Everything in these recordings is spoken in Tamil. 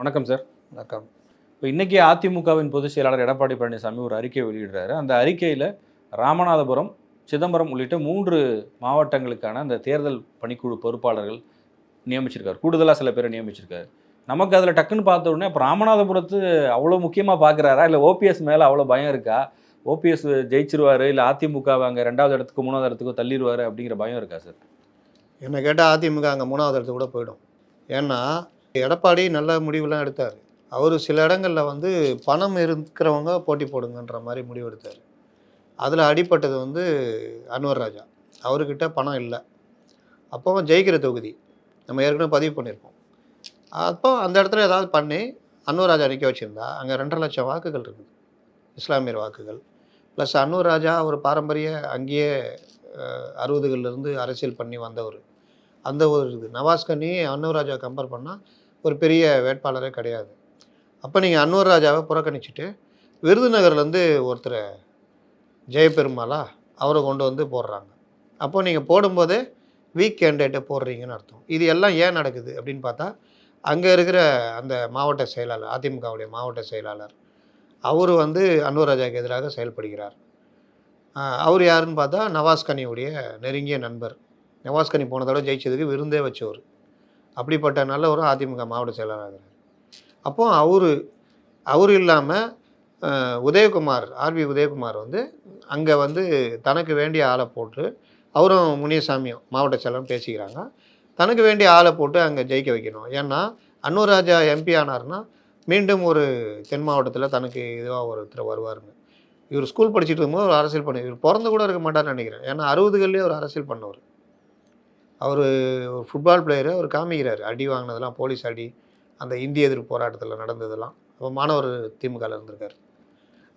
வணக்கம் சார் வணக்கம். இப்போ இன்னைக்கு அதிமுகவின் பொதுச் செயலாளர் எடப்பாடி பழனிசாமி ஒரு அறிக்கை வெளியிடுறாரு. அந்த அறிக்கையில் ராமநாதபுரம் சிதம்பரம் உள்ளிட்ட மூன்று மாவட்டங்களுக்கான அந்த தேர்தல் பணிக்குழு பொறுப்பாளர்கள் நியமிச்சிருக்காரு. கூடுதலாக சில பேரை நியமிச்சிருக்காரு. நமக்கு அதில் டக்குன்னு பார்த்த உடனே அப்போ ராமநாதபுரத்து அவ்வளோ முக்கியமாக பார்க்குறாரா? இல்லை ஓபிஎஸ் மேலே அவ்வளோ பயம் இருக்கா? ஓபிஎஸ் ஜெயிச்சிருவாரு இல்லை அதிமுக அங்கே ரெண்டாவது இடத்துக்கு மூணாவது இடத்துக்கு தள்ளிடுவாரு அப்படிங்கிற பயம் இருக்கா சார் என்னை கேட்டால் அதிமுக அங்கே மூணாவது இடத்துக்கு கூட போயிடும். ஏன்னா எடப்பாடி நல்ல முடிவுலாம் எடுத்தார். அவர் சில இடங்களில் வந்து பணம் இருக்கிறவங்க போட்டி போடுங்கன்ற மாதிரி முடிவு எடுத்தார். அதில் அடிப்பட்டது வந்து அன்வர் ராஜா. அவர்கிட்ட பணம் இல்லை. அப்போ ஜெயிக்கிற தொகுதி. நம்ம ஏற்கனவே பதிவு பண்ணியிருப்போம் அப்போ அந்த இடத்துல ஏதாவது பண்ணி அன்வர் ராஜா நிற்க வச்சுருந்தா அங்கே ரெண்டரை லட்சம் வாக்குகள் இருக்குது. இஸ்லாமியர் வாக்குகள். ப்ளஸ் அன்வர் ராஜா ஒரு பாரம்பரிய அங்கேயே அறுபதுகள்லேருந்து அரசியல் பண்ணி வந்தவர். அந்த ஒரு இது. நவாஸ் கனி அன்வர் ராஜா கம்பேர் பண்ணால் ஒரு பெரிய வேட்பாளரே கிடையாது. அப்போ நீங்கள் அன்வர் ராஜாவை புறக்கணிச்சிட்டு விருதுநகர்லேருந்து ஒருத்தரை ஜெயபெருமாளா அவரை கொண்டு வந்து போடுறாங்க. அப்போது நீங்கள் போடும்போதே வீக் கேண்டிடேட்டை போடுறீங்கன்னு அர்த்தம். இது எல்லாம் ஏன் நடக்குது அப்படின்னு பார்த்தா அங்கே இருக்கிற அந்த மாவட்ட செயலாளர் அதிமுகவுடைய மாவட்ட செயலாளர் அவர் வந்து அன்வர் ராஜாவுக்கு எதிராக செயல்படுகிறார். அவர் யாருன்னு பார்த்தா நவாஸ் கனியுடைய நெருங்கிய நண்பர். நவாஸ் கனி போன தடவை ஜெயிச்சதுக்கு விருந்தே வச்சவர். அப்படிப்பட்ட நல்ல ஒரு அதிமுக மாவட்ட செயலாளர் அப்போ அவர் அவர் இல்லாமல் உதயகுமார் ஆர்பி உதயகுமார் வந்து அங்கே வந்து தனக்கு வேண்டிய ஆளை போட்டு அவரும் முனியசாமியும் மாவட்ட செயலரும் பேசிக்கிறாங்க. தனக்கு வேண்டிய ஆளை போட்டு அங்கே ஜெயிக்க வைக்கணும். ஏன்னா அன்னூர் ராஜா எம்பி ஆனார்னா மீண்டும் ஒரு தென் மாவட்டத்தில் தனக்கு இதுவாக ஒருத்தர் வருவாருங்க இவர் ஸ்கூல் படிச்சுட்டு இருக்கும்போது ஒரு அரசியல் பண்ணி இவர் பிறந்து கூட இருக்க மாட்டார்னு நினைக்கிறேன். ஏன்னா அறுபதுகள்லேயே ஒரு அரசியல் பண்ணவர். அவர் ஒரு ஃபுட்பால் பிளேயரு அவர் காமிக்கிறார். அடி வாங்கினதெல்லாம் போலீஸ் அடி. அந்த இந்திய எதிர்ப்பு போராட்டத்தில் நடந்ததெல்லாம். அப்போ மாணவர் திமுகவில் இருந்திருக்கார்.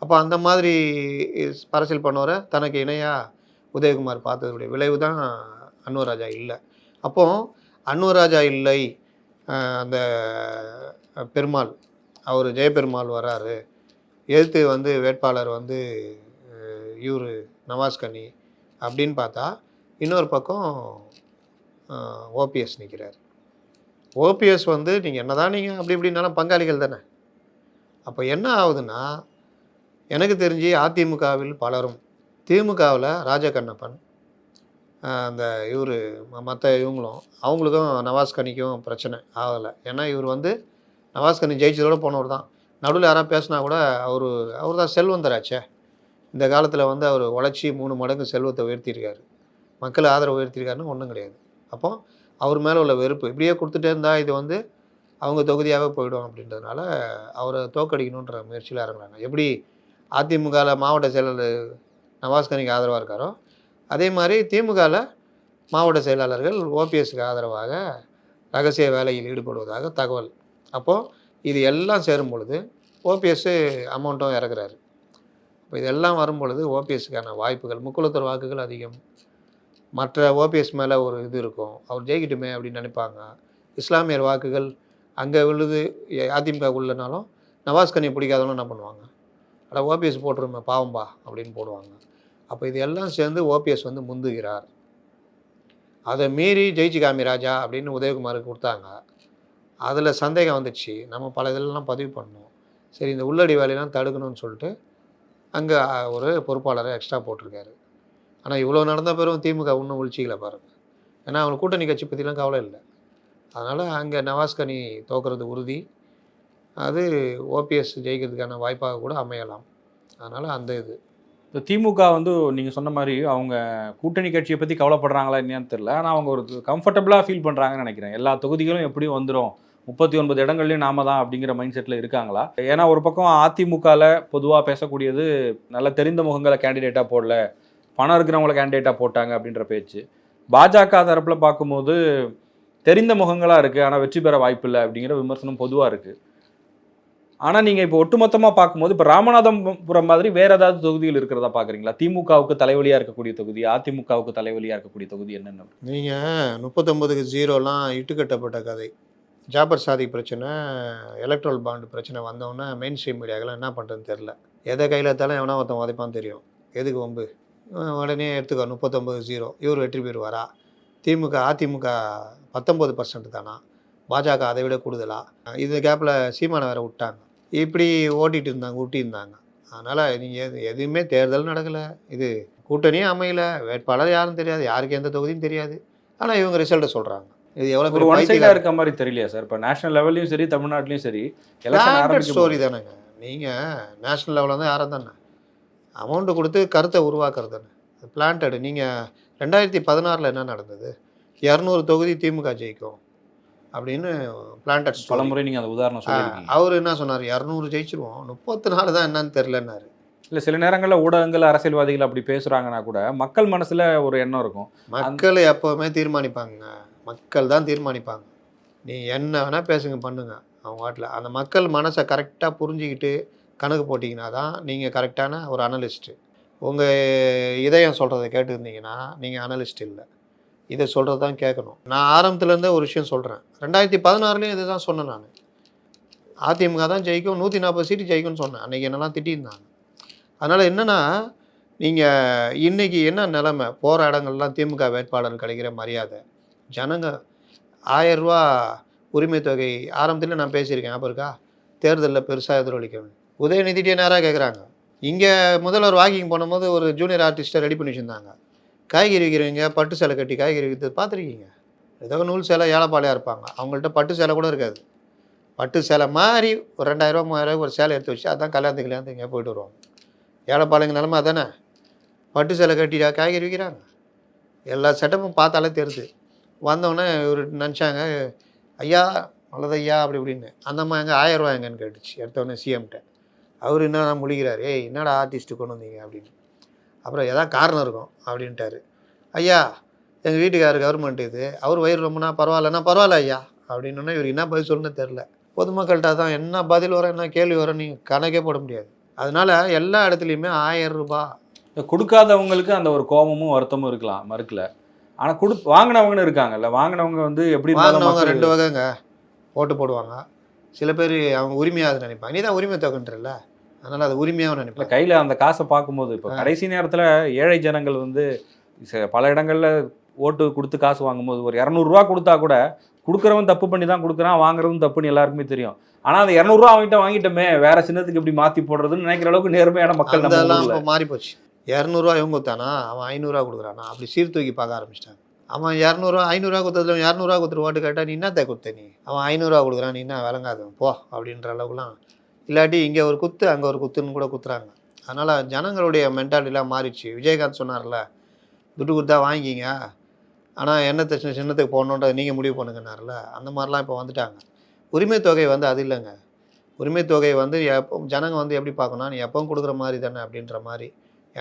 அப்போ அந்த மாதிரி அரசியல் பண்ணவரை தனக்கு இணையாக உதயகுமார் பார்த்ததுடைய விளைவு தான் அன்வர் ராஜா இல்லை. அப்போ அன்வர் ராஜா இல்லை அந்த பெருமாள் அவர் ஜெயபெருமாள் வராரு. எதிர்த்து வந்து வேட்பாளர் வந்து இவர் நவாஸ்கனி அப்படின்னு பார்த்தா இன்னொரு பக்கம் ஓபிஎஸ் நிற்கிறார் ஓபிஎஸ் வந்து நீங்கள் என்னதான் நீங்கள் அப்படி இப்படின்னாலும் பங்காளிகள் தானே. அப்போ என்ன ஆகுதுன்னா எனக்கு தெரிஞ்சு அதிமுகவில் பலரும் திமுகவில் ராஜகண்ணப்பன் அந்த இவர் மற்ற இவங்களும் அவங்களுக்கும் நவாஸ்கனிக்கும் பிரச்சனை ஆகலை. ஏன்னா இவர் வந்து நவாஸ்கனி ஜெயிச்சதோடு ஜெயிச்சதோட போனவர் தான். நடுவில் யாராவது பேசினா கூட அவர் அவர் தான் செல்வந்தராச்சே. இந்த காலத்தில் வந்து அவர் உழைச்சி மூணு மடங்கு செல்வத்தை உயர்த்தியிருக்காரு. மக்கள் ஆதரவு உயர்த்தியிருக்காருன்னு ஒன்றும் கிடையாது. அப்போ அவர் மேலே உள்ள வெறுப்பு. இப்படியே கொடுத்துட்டே இருந்தால் இது வந்து அவங்க தொகுதியாகவே போயிடும் அப்படின்றதுனால அவரை தோக்கடிக்கணுன்ற முயற்சியில் இறங்குறாங்க. எப்படி அதிமுகவில் மாவட்ட செயலாளர் நவாஸ்கனிக்கு ஆதரவாக இருக்காரோ அதே மாதிரி திமுகவில் மாவட்ட செயலாளர்கள் ஓபிஎஸ்க்கு ஆதரவாக ரகசிய வேலையில் ஈடுபடுவதாக தகவல். அப்போது இது எல்லாம் சேரும் பொழுது ஓபிஎஸ்ஸு அமௌண்ட்டும் இறக்குறாரு. இப்போ இதெல்லாம் வரும் பொழுது ஓபிஎஸ்க்கான வாய்ப்புகள் முக்குளத்தூர் வாக்குகள் அதிகம். மற்ற ஓபிஎஸ் மேலே ஒரு இது இருக்கும். அவர் ஜெயிக்கட்டுமே அப்படின்னு நினைப்பாங்க. இஸ்லாமியர் வாக்குகள் அங்கே விழுது அதிமுக உள்ளனாலும் நவாஸ் கனி பிடிக்காதவங்களும் என்ன பண்ணுவாங்க? அட ஓபிஎஸ் போட்டுருமே பாவம்பா அப்படின்னு போடுவாங்க. அப்போ இது எல்லாம் சேர்ந்து ஓபிஎஸ் வந்து முந்துகிறார். அதை மீறி ஜெயிச்சு காமி ராஜா அப்படின்னு உதயகுமாருக்கு கொடுத்தாங்க. அதில் சந்தேகம் வந்துச்சு. நம்ம பல இதெல்லாம் பதிவு பண்ணோம். சரி இந்த உள்ளடி வேலையெல்லாம் தடுக்கணும்னு சொல்லிட்டு அங்கே ஒரு பொறுப்பாளரை எக்ஸ்ட்ரா போட்டிருக்காரு. ஆனால் இவ்வளோ நடந்த பிறகு திமுக இன்னும் ஒழிச்சிக்கல பாருங்கள் ஏன்னா அவங்க கூட்டணி கட்சி பற்றிலாம் கவலை இல்லை. அதனால் அங்கே நவாஸ்கனி தோக்குறது உறுதி. அது ஓபிஎஸ் ஜெயிக்கிறதுக்கான வாய்ப்பாக கூட அமையலாம். அதனால் அந்த இது. இந்த திமுக வந்து நீங்கள் சொன்ன மாதிரி அவங்க கூட்டணி கட்சியை பற்றி கவலைப்படுறாங்களா என்னன்னு தெரில ஆனால் அவங்க ஒரு கம்ஃபர்டபுளாக ஃபீல் பண்ணுறாங்கன்னு நினைக்கிறேன். எல்லா தொகுதிகளும் எப்படியும் வந்துடும் முப்பத்தி ஒன்பது இடங்கள்லையும் நாம தான் அப்படிங்கிற மைண்ட் செட்டில் இருக்காங்களா? ஏன்னா ஒரு பக்கம் அதிமுகவில் பொதுவாக பேசக்கூடியது நல்ல தெரிந்த முகங்களை கேண்டிடேட்டாக போடல. பணம் இருக்கிறவங்கள கேண்டிடேட்டாக போட்டாங்க அப்படின்ற பேச்சு. பாஜக தரப்பில் பார்க்கும்போது தெரிந்த முகங்களாக இருக்குது ஆனால் வெற்றி பெற வாய்ப்பில்லை அப்படிங்கிற விமர்சனம் பொதுவாக இருக்குது ஆனால் நீங்கள் இப்போ ஒட்டுமொத்தமாக பார்க்கும்போது இப்போ ராமநாதபுரம் மாதிரி வேறு ஏதாவது தொகுதிகள் இருக்கிறதா பார்க்குறீங்களா? திமுகவுக்கு தலைவலியாக இருக்கக்கூடிய தொகுதி அதிமுகவுக்கு தலைவலியாக இருக்கக்கூடிய தொகுதி என்னென்ன? நீங்கள் முப்பத்தொம்பதுக்கு ஜீரோலாம் இட்டுக்கட்டப்பட்ட கதை. ஜாபர் சாதி பிரச்சனை எலக்ட்ரல் பாண்டு பிரச்சனை வந்தோன்னே மெயின் ஸ்ட்ரீம் மீடியாக்கெல்லாம் என்ன பண்ணுறதுன்னு தெரில எதை கையில் எடுத்தாலும் எவனா ஒருத்தன் உதைப்பான்னு தெரியும். எதுக்கு வம்பு? உடனே எடுத்துக்கோ முப்பத்தொம்பது ஜீரோ இவர் வெற்றி பெறுவாரா? திமுக அதிமுக பத்தொம்பது பர்சன்ட் தானா? பாஜக அதை விட கூடுதலா? இது கேப்பில் சீமானை வேற விட்டாங்க. இப்படி ஓட்டிட்டு இருந்தாங்க ஊட்டியிருந்தாங்க அதனால் நீங்கள் எது எதுவுமே தேர்தல் நடக்கலை. இது கூட்டணியும் அமையல. வேட்பாளர் யாரும் தெரியாது. யாருக்கு எந்த தொகுதியும் தெரியாது. ஆனால் இவங்க ரிசல்ட்டை சொல்கிறாங்க இது எவ்வளோ ஒரு ஒன் சைடா இருக்க மாதிரி தெரியலையா சார் இப்போ நேஷனல் லெவல்லையும் சரி தமிழ்நாட்டிலையும் சரி எலெக்ஷன் ஸ்டோரி தானேங்க. நீங்கள் நேஷ்னல் லெவலில் தான் யாரும் தானே? அமௌண்ட்டு கொடுத்து கருத்தை உருவாக்குறது தானே பிளான்டடு நீங்கள் ரெண்டாயிரத்தி பதினாறில் என்ன நடந்தது? இரநூறு தொகுதி திமுக ஜெயிக்கும் அப்படின்னு பிளான்டட் பல முறை நீங்க அந்த உதாரணம் அவர் என்ன சொன்னார்? இரநூறு ஜெயிச்சிருவோம். முப்பத்தி நாலு தான் என்னன்னு தெரிலன்னாரு இல்ல சில நேரங்கள்ல ஊடகங்கள் அரசியல்வாதிகள் அப்படி பேசுறாங்கன்னா கூட மக்கள் மனசுல ஒரு எண்ணம் இருக்கும். மக்கள் எப்போவுமே தீர்மானிப்பாங்க மக்கள் தான் தீர்மானிப்பாங்க. நீ என்ன வேணால் பேசுங்க பண்ணுங்க. அவங்க வாட்டில் அந்த மக்கள் மனசை கரெக்டாக புரிஞ்சுக்கிட்டு கணக்கு போட்டிங்கன்னா தான் நீங்கள் கரெக்டான ஒரு அனலிஸ்ட்டு உங்கள் இதயம் சொல்கிறத கேட்டுருந்தீங்கன்னா நீங்கள் அனலிஸ்ட் இல்லை. இதை சொல்கிறது தான் கேட்கணும். நான் ஆரம்பத்துலேருந்தே ஒரு விஷயம் சொல்கிறேன் ரெண்டாயிரத்தி பதினாறுலேயும் இதை தான் சொன்னேன் நான். அதிமுக தான் ஜெயிக்கும் நூற்றி நாற்பது சீட்டு ஜெயிக்கும்னு சொன்னேன். அன்றைக்கி என்னெல்லாம் திட்டியிருந்தாங்க. அதனால் என்னென்னா நீங்கள் இன்னைக்கு என்ன நிலமை? போகிற இடங்கள்லாம் திமுக வேட்பாளர் கிடைக்கிற மரியாதை. ஜனங்க ஆயிரம் ரூபா உரிமை தொகை ஆரம்பத்தில் நான் பேசியிருக்கேன். அப்போ இருக்கா? தேர்தலில் பெருசாக எதிரொலிக்கணும் உதயநிதிட்டே நேராக கேட்குறாங்க இங்கே முதல்வர் வாக்கிங் போனும்போது ஒரு ஜூனியர் ஆர்டிஸ்ட்டை ரெடி பண்ணி வச்சுருந்தாங்க. காய்கறி விற்கிறவங்க பட்டு சேலை கட்டி காய்கறி விற்கிறது பார்த்துருக்கீங்க? ஏதோ நூல் சேலை ஏழைப்பாளையாக இருப்பாங்க. அவங்கள்ட்ட பட்டு சேலை கூட இருக்காது. பட்டு சேலை மாதிரி ஒரு ரெண்டாயிரரூவா மூவாயிரரூவா ஒரு சேலை எடுத்து வச்சு அதான் கல்யாணத்துக்கு கல்யாணத்துக்கு இங்கே போயிட்டு வருவாங்க. ஏழைப்பாளைங்க நிலமை அதானே? பட்டு சேலை கட்டி காய்கறி விற்கிறாங்க எல்லா செட்டப்பும் பார்த்தாலே தெரியுது வந்தோடனே இவர் நினச்சாங்க ஐயா நல்லது ஐயா அப்படி இப்படின்னு. அந்த அம்மா எங்கே ஆயிரம் ரூபா எங்கன்னு கேட்டுச்சு. எடுத்தோடனே சிஎம்கிட்ட அவர் என்ன முழிக்கிறார்? ஏய் என்னடா ஆர்டிஸ்ட்டு கொண்டு வந்தீங்க? அப்படின்னு. அப்புறம் எதாவது காரணம் இருக்கும் அப்படின்ட்டாரு. ஐயா எங்கள் வீட்டுக்காரர் கவர்மெண்ட் இது. அவர் வயிறு ரொம்பனா பரவாயில்லன்னா பரவாயில்ல ஐயா அப்படின்னோடனே இவர் என்ன பதில் சொல்லணும்னு தெரில பொதுமக்கள்கிட்ட தான் என்ன பதில் வரும் என்ன கேள்வி வரும் நீங்கள் கணக்கே போட முடியாது. அதனால எல்லா இடத்துலையுமே ஆயிரம் ரூபாய் கொடுக்காதவங்களுக்கு அந்த ஒரு கோபமும் வருத்தமும் இருக்கலாம் மறுக்கல. ஆனா கொடு வாங்கினவங்கன்னு இருக்காங்கல்ல வாங்கினவங்க வந்து எப்படி வாங்கினவங்க ரெண்டு வகைங்க. ஓட்டு போடுவாங்க. சில பேர் அவங்க உரிமையாக அதை நினைப்பாங்க. நீ தான் உரிமை தொகைன்றல அதனால் அது உரிமையாக நினைப்பாங்க. கையில அந்த காசை பார்க்கும்போது இப்போ கடைசி நேரத்துல ஏழை ஜனங்கள் வந்து பல இடங்கள்ல ஓட்டு கொடுத்து காசு வாங்கும்போது ஒரு இரநூறுவா கொடுத்தா கூட கொடுக்குறவன் தப்பு பண்ணி தான் கொடுக்குறான் வாங்குறதும் தப்புன்னு எல்லாருக்குமே தெரியும். ஆனா அந்த இரநூறுவா அவங்ககிட்ட வாங்கிட்டோமே வேற சின்னத்துக்கு இப்படி மாத்தி போடுறதுன்னு நினைக்கிற அளவுக்கு நேர்மையான மக்கள் நம்ம மாறி போச்சு இரநூறுவா இவங்க கொடுத்தானா? அவன் ஐநூறுரூவா கொடுக்குறானா? அப்படி சீர்தூக்கி பார்க்க ஆரம்பிச்சிட்டாங்க. அவன் இரநூறுவா ஐநூறுரூவா கொடுத்ததுல இரநூறுவா கொடுத்துட்டு ஓட்டு கேட்டால் நீ என்னத்தை கொடுத்த நீ? அவன் ஐநூறுரூவா கொடுக்குறான் நீ என்ன விளங்காதவன் போ அப்படின்ற அளவுக்குலாம். இல்லாட்டி இங்கே ஒரு குத்து அங்கே ஒரு குத்துன்னு கூட குத்துறாங்க. அதனால் ஜனங்களுடைய மென்டாலிட்டிலாம் மாறிடுச்சு. விஜயகாந்த் சொன்னார்ல துட்டு கொடுத்தா வாங்கிக்கிங்க. ஆனால் என்னத்தை சின்ன சின்னத்துக்கு போடணுன்றதை நீங்கள் முடிவு பண்ணுங்கன்னார்ல. அந்த மாதிரிலாம் இப்போ வந்துட்டாங்க. உரிமை தொகை வந்து அது இல்லைங்க. உரிமை தொகை வந்து எப்போ ஜனங்க வந்து எப்படி பார்க்கணும் நீ எப்பவும் கொடுக்குற மாதிரி தானே அப்படின்ற மாதிரி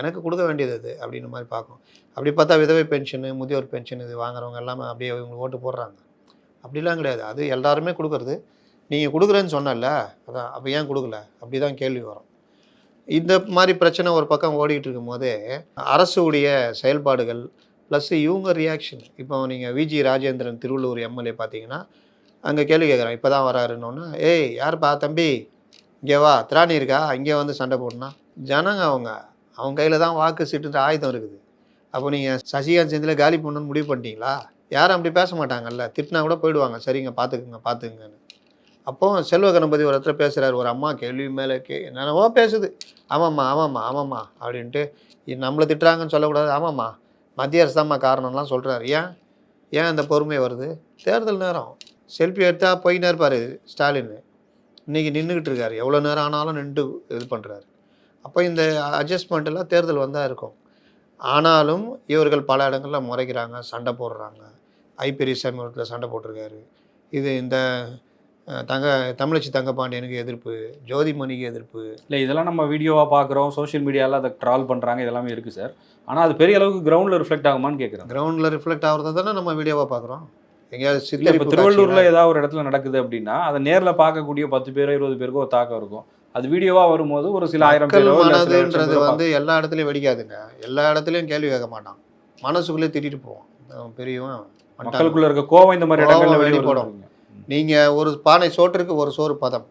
எனக்கு கொடுக்க வேண்டியது அது அப்படின்ற மாதிரி பார்க்கும். அப்படி பார்த்தா விதவை பென்ஷனு முதியோர் பென்ஷன் இது வாங்குறவங்க எல்லாமே அப்படியே இவங்களுக்கு ஓட்டு போடுறாங்க. அப்படிலாம் கிடையாது. அது எல்லாருமே கொடுக்குறது. நீங்கள் கொடுக்குறேன்னு சொன்னல அதான் அப்போ ஏன் கொடுக்கல? அப்படி தான் கேள்வி வரும். இந்த மாதிரி பிரச்சனை ஒரு பக்கம் ஓடிக்கிட்டு இருக்கும்போது அரசுடைய செயல்பாடுகள் ப்ளஸ் இவங்க ரியாக்ஷன் இப்போ நீங்கள் விஜி ராஜேந்திரன் திருவள்ளூர் எம்எல்ஏ பார்த்தீங்கன்னா அங்கே கேள்வி கேட்குறான் இப்போ தான் வராருன்னொன்னா ஏய் யாருப்பா தம்பி? இங்கே வா திராணி இருக்கா? இங்கே வந்து சண்டை போடணும் ஜனங்க அவங்க அவன் கையில் தான் வாக்கு சீட்டுன்ற ஆயுதம் இருக்குது. அப்போ நீங்கள் சசிகாந்த் செந்தில் காலி பண்ணணும்னு முடிவு பண்ணிட்டீங்களா? யாரும் அப்படி பேச மாட்டாங்கல்ல. திட்டினா கூட போயிடுவாங்க. சரிங்க பார்த்துக்குங்க பார்த்துக்குங்கன்னு அப்போ செல்வ கணபதி ஒரு இடத்துல பேசுகிறாரு ஒரு அம்மா கேள்வி மேலே கே என்னென்னவோ பேசுது. ஆமாம்மா ஆமாம்மா ஆமாம்மா அப்படின்ட்டு நம்மளை திட்டுறாங்கன்னு சொல்லக்கூடாது. ஆமாம்மா மத்திய அரசு தான்மா காரணம்லாம் சொல்கிறாரு ஏன்? ஏன் அந்த பொறுமை வருது? தேர்தல் நேரம். செல்ஃபி எடுத்தால் போயின்னு இருப்பார் ஸ்டாலின் இன்றைக்கி நின்றுக்கிட்டு இருக்காரு. எவ்வளோ நேரம் ஆனாலும் நின்று இது பண்ணுறாரு அப்போ இந்த அட்ஜஸ்ட்மெண்ட் எல்லாம் தேர்தல் வந்தால் இருக்கும். ஆனாலும் இவர்கள் பல இடங்களில் முறைக்கிறாங்க சண்டை போடுறாங்க. ஐ பெரியசாமி இடத்துல சண்டை போட்டிருக்காரு. இது இந்த தங்க தமிழச்சி தங்கபாண்டியனுக்கு எதிர்ப்பு ஜோதிமணிக்கு எதிர்ப்பு. இல்லை இதெல்லாம் நம்ம வீடியோவா பார்க்குறோம் சோஷியல் மீடியாவில் அதை ட்ரால் பண்ணுறாங்க இதெல்லாமே இருக்குது சார் ஆனால் அது பெரிய அளவுக்கு கிரவுண்டில் ரிஃப்ளெக்ட் ஆகுமான்னு கேட்குறேன் கிரவுண்டில் ரிஃப்ளெக்ட் ஆகிறத தானே நம்ம வீடியோவாக பார்க்குறோம் எங்கேயாவது இப்போ திருவள்ளூரில்? ஏதாவது ஒரு இடத்துல நடக்குது அப்படின்னா அதை நேரில் பார்க்கக்கூடிய பத்து பேரோ இருபது பேருக்கோ ஒரு தாக்கம் இருக்கும். அது வீடியோவாக வரும்போது ஒரு சில ஆயிரம் மனதுன்றது வந்து எல்லா இடத்துலையும் வெடிக்காதுங்க. எல்லா இடத்துலையும் கேள்வி கேட்க மாட்டான். மனசுக்குள்ளே திட்டிட்டு போவான். பெரியவன். மக்களுக்குள்ள இருக்க கோவம் இந்த மாதிரி இடங்கள்ல வெளிப்படும். நீங்கள் ஒரு பானை சோற்றுக்கு ஒரு சோறு பதம்.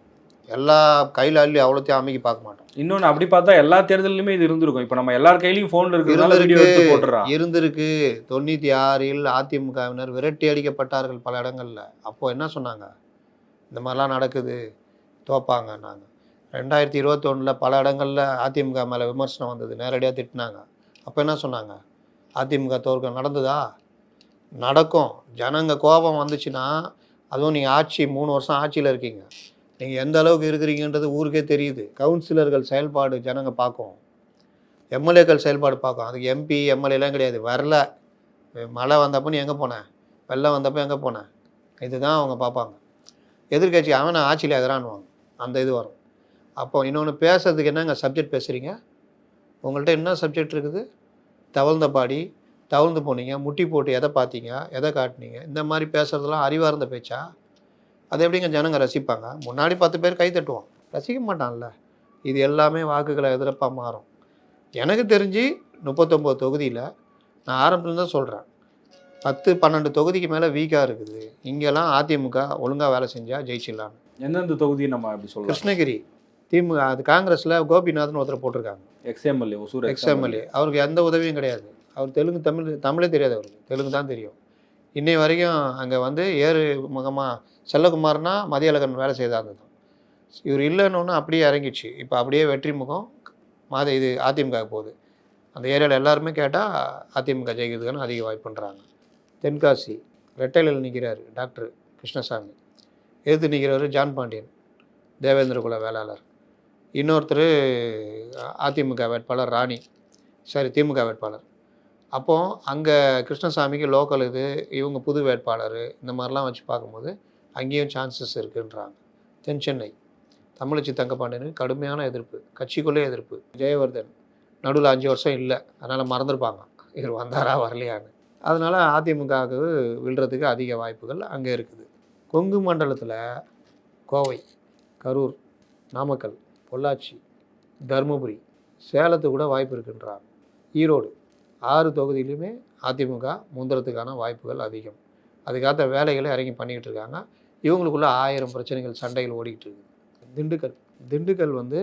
எல்லா கையில் அள்ளி அவ்வளோத்தையும் அமைக்கி பார்க்க மாட்டோம் இன்னொன்னு அப்படி பார்த்தா எல்லா தேர்தலுமே இது இருந்திருக்கும். இப்போ நம்ம எல்லார் கையிலயும் ஃபோன் போட்டுறான் இருந்திருக்கு தொண்ணூற்றி ஆறில் அதிமுகவினர் விரட்டி அடிக்கப்பட்டார்கள் பல இடங்கள்ல. அப்போ என்ன சொன்னாங்க? இந்த மாதிரிலாம் நடக்குது. தோப்பாங்க நாங்கள் ரெண்டாயிரத்தி இருபத்தொன்னில் பல இடங்களில் அதிமுக மேலே விமர்சனம் வந்தது. நேரடியாக திட்டினாங்க. அப்போ என்ன சொன்னாங்க? அதிமுக தோற்க நடந்ததா? நடக்கும். ஜனங்க கோபம் வந்துச்சுன்னா அதுவும் நீங்கள் ஆட்சி மூணு வருஷம் ஆட்சியில் இருக்கீங்க. நீங்கள் எந்த அளவுக்கு இருக்கிறீங்கன்றது ஊருக்கே தெரியுது. கவுன்சிலர்கள் செயல்பாடு ஜனங்க பார்க்கும். எம்எல்ஏக்கள் செயல்பாடு பார்க்கும். அதுக்கு எம்பி எம்எல்ஏலாம் கிடையாது. வரல. மழை வந்தப்போ நீ எங்கே போனேன் வெள்ளம் வந்தப்போ எங்கே போனேன் இதுதான் அவங்க பார்ப்பாங்க. எதிர்க்கட்சி அவனை ஆட்சியில் எதிரானுவாங்க அந்த இது வரும். அப்போ இன்னொன்று பேசுறதுக்கு என்னங்க சப்ஜெக்ட் பேசுகிறீங்க உங்கள்கிட்ட என்ன சப்ஜெக்ட் இருக்குது? தவழ்ந்த பாடி தவழ்ந்து போனீங்க முட்டி போட்டு எதை பார்த்தீங்க எதை காட்டுனீங்க? இந்த மாதிரி பேசுறதெல்லாம் அறிவார்ந்த பேச்சா? அது எப்படிங்க ஜனங்க ரசிப்பாங்க? முன்னாடி பத்து பேர் கை தட்டுவோம். ரசிக்க மாட்டான்ல. இது எல்லாமே வாக்குகளை எதிர்ப்பாக மாறும். எனக்கு தெரிஞ்சு முப்பத்தொம்போது தொகுதியில் நான் ஆரம்பத்துல தான் சொல்கிறேன் பத்து பன்னெண்டு தொகுதிக்கு மேலே வீக்காக இருக்குது. இங்கெல்லாம் அதிமுக ஒழுங்காக வேலை செஞ்சால் ஜெயிச்சிடலாம் எந்தெந்த தொகுதியை நம்ம அப்படி சொல்லலாம்? கிருஷ்ணகிரி. திமுக அது காங்கிரஸில் கோபிநாத்னு ஒருத்தர் போட்டிருக்காங்க. எக்ஸ்எம்எல்ஏ ஒசூர் எக்ஸ்எம்எல்ஏ அவருக்கு எந்த உதவியும் கிடையாது. அவர் தெலுங்கு தமிழ் தமிழே தெரியாது அவருக்கு. தெலுங்கு தான் தெரியும். இன்னை வரைக்கும் அங்கே வந்து ஏறு முகமாக செல்லகுமார்னா மதியழகன் வேலை செய்தா இருந்தது இவர் இல்லைன்னு அப்படியே இறங்கிடுச்சு. இப்போ அப்படியே வெற்றி முகம் மாத இது அதிமுக போகுது. அந்த ஏரியாவில் எல்லாருமே கேட்டால் அதிமுக ஜெயிக்கிறதுக்கான அதிக வாய்ப்புன்றாங்க தென்காசி ரெட்டையில் நிற்கிறாரு டாக்டர் கிருஷ்ணசாமி. எதிர்த்து நிற்கிறவர் ஜான் பாண்டியன் தேவேந்திர குல வேளாளர். இன்னொருத்தர் அதிமுக வேட்பாளர் ராணி. சாரி திமுக வேட்பாளர். அப்போது அங்கே கிருஷ்ணசாமிக்கு லோக்கல் இது இவங்க புது வேட்பாளர் இந்த மாதிரிலாம் வச்சு பார்க்கும்போது அங்கேயும் சான்சஸ் இருக்குன்றாங்க. தென் சென்னை. தமிழச்சி தங்கப்பாண்டியனுக்கு கடுமையான எதிர்ப்பு கட்சிக்குள்ளே எதிர்ப்பு. ஜெயவர்தன் நடுவில் அஞ்சு வருஷம் இல்லை அதனால் மறந்துருப்பாங்க. இவர் வந்தாரா வரலையான்னு. அதனால் அதிமுகவுக்கு விழுறதுக்கு அதிக வாய்ப்புகள் அங்கே இருக்குது. கொங்கு மண்டலத்தில் கோவை கரூர் நாமக்கல் பொள்ளாச்சி தருமபுரி சேலத்துக்கு கூட வாய்ப்பு இருக்கின்றார். ஈரோடு ஆறு தொகுதியிலுமே அதிமுக முந்திரத்துக்கான வாய்ப்புகள் அதிகம். அதுக்காக வேலைகளை இறங்கி பண்ணிக்கிட்டு இருக்காங்க. இவங்களுக்குள்ள ஆயிரம் பிரச்சனைகள் சண்டைகள் ஓடிக்கிட்டு இருக்குது. திண்டுக்கல் திண்டுக்கல் வந்து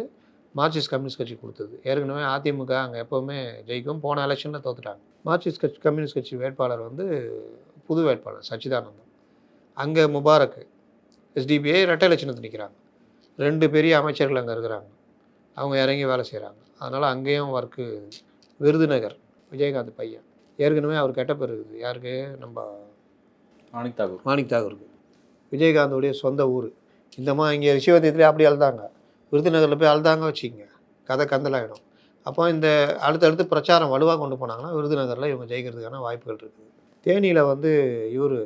மார்க்சிஸ்ட் கம்யூனிஸ்ட் கட்சி கொடுத்தது. ஏற்கனவே அதிமுக அங்கே எப்போவுமே ஜெயிக்கும். போன எலெக்ஷனில் தோத்துட்டாங்க. மார்க்சிஸ்ட் கட்சி கம்யூனிஸ்ட் கட்சி வேட்பாளர் வந்து புது வேட்பாளர் சச்சிதானந்தம். அங்கே முபாரக் எஸ்டிபிஐ ரெட்டை லட்சணத்தில் நிற்கிறாங்க ரெண்டு பெரிய அமைச்சர்கள் அங்கே இருக்கிறாங்க. அவங்க இறங்கி வேலை செய்கிறாங்க அதனால் அங்கேயும் ஒர்க்கு விருதுநகர் விஜயகாந்த் பையன். ஏற்கனவே அவர் கெட்ட பேர் இருக்குது. யாருக்கு? நம்ம மாணிக் தாக்கூர் மாணிக் தாகூருக்கு. விஜயகாந்தோடைய சொந்த ஊர். இந்த மாதிரி இங்கே சிவதீயத்துலேயே அப்படி அழுதாங்க. விருதுநகரில் போய் அழுதாங்க வச்சுக்கோங்க. கதை கந்தலாயிடும். அப்போ இந்த அடுத்தடுத்து பிரச்சாரம் வலுவாக கொண்டு போனாங்கன்னா விருதுநகரில் இவங்க ஜெயிக்கிறதுக்கான வாய்ப்புகள் இருக்குது. தேனியில் வந்து இவர்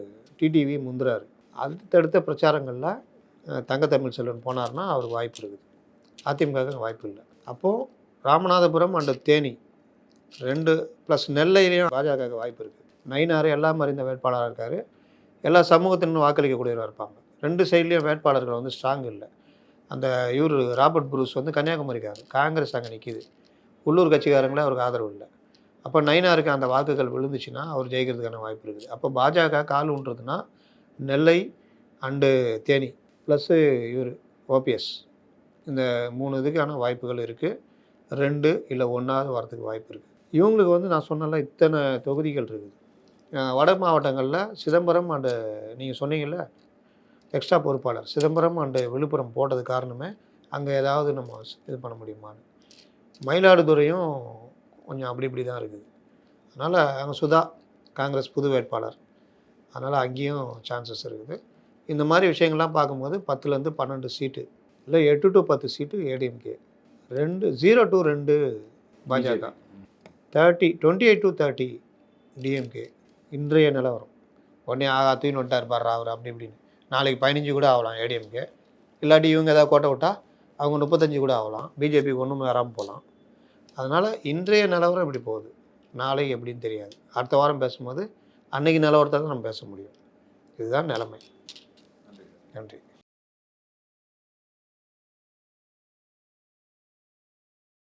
டிடிவி முந்துறாரு. அடுத்தடுத்த பிரச்சாரங்களில் தங்கத்தமிழ் செல்வன் போனார்னா அவருக்கு வாய்ப்பு இருக்குது. அதிமுக வாய்ப்பு இல்லை. அப்போது ராமநாதபுரம் அண்டு தேனி ரெண்டு ப்ளஸ் நெல்லையிலையும் பாஜக வாய்ப்பு இருக்குது நயினார் எல்லாம் அறிந்த வேட்பாளராக இருக்கார். எல்லா சமூகத்தினரும் வாக்களிக்கக்கூடியவராக இருப்பாங்க. ரெண்டு சைட்லேயும் வேட்பாளர்கள் வந்து ஸ்ட்ராங் இல்லை. அந்த இவர் ராபர்ட் புரூஸ் வந்து கன்னியாகுமரிக்காரர். காங்கிரஸ் அங்கே நிற்கிது உள்ளூர் கட்சிக்காரங்களே அவருக்கு ஆதரவு இல்லை. அப்போ நயினாருக்கு அந்த வாக்குகள் விழுந்துச்சுன்னா அவர் ஜெயிக்கிறதுக்கான வாய்ப்பு இருக்குது. அப்போ பாஜக கால் ஊன்றதுன்னா நெல்லை அண்டு தேனி ப்ளஸ்ஸு இவர் ஓபிஎஸ். இந்த மூணு இதுக்கான வாய்ப்புகள் இருக்குது ரெண்டு இல்லை ஒன்றாவது வரதுக்கு வாய்ப்பு இருக்குது இவங்களுக்கு வந்து நான் சொன்னல இத்தனை தொகுதிகள் இருக்குது. வட மாவட்டங்களில் சிதம்பரம் அண்டு நீங்கள் சொன்னீங்கல்ல எக்ஸ்ட்ரா பொறுப்பாளர். சிதம்பரம் அண்டு விழுப்புரம் போட்டது காரணமே அங்கே ஏதாவது நம்ம இது பண்ண முடியுமான்னு. மயிலாடுதுறையும் கொஞ்சம் அப்படி இப்படி தான் இருக்குது. அதனால் அங்கே சுதா காங்கிரஸ் புது வேட்பாளர். அதனால் அங்கேயும் சான்சஸ் இருக்குது. இந்த மாதிரி விஷயங்கள்லாம் பார்க்கும்போது பத்துலேருந்து பன்னெண்டு சீட்டு இல்லை எட்டு டு பத்து சீட்டு ஏடிஎம்கே ரெண்டு ஜீரோ டு ரெண்டு பாஜக thirty twenty eight to thirty DMK இன்றைய நிலவரம் உடனே ஆகா தூக்கின்னு வந்துட்டார் பாரு அவர் அப்படி இப்படின்னு. நாளைக்கு பதினஞ்சு கூட ஆகலாம் ஏடிஎம்கே இல்லாட்டி இவங்க ஏதாவது கோட்டை விட்டா அவங்க முப்பத்தஞ்சு கூட ஆகலாம். பிஜேபி ஒன்றும் வராமல் போகலாம். அதனால் இன்றைய நிலவரம் இப்படி போகுது. நாளைக்கு எப்படின்னு தெரியாது. அடுத்த வாரம் பேசும்போது அன்னைக்கு நிலவரத்தை தான் நம்ம பேச முடியும். இதுதான் நிலைமை. நன்றி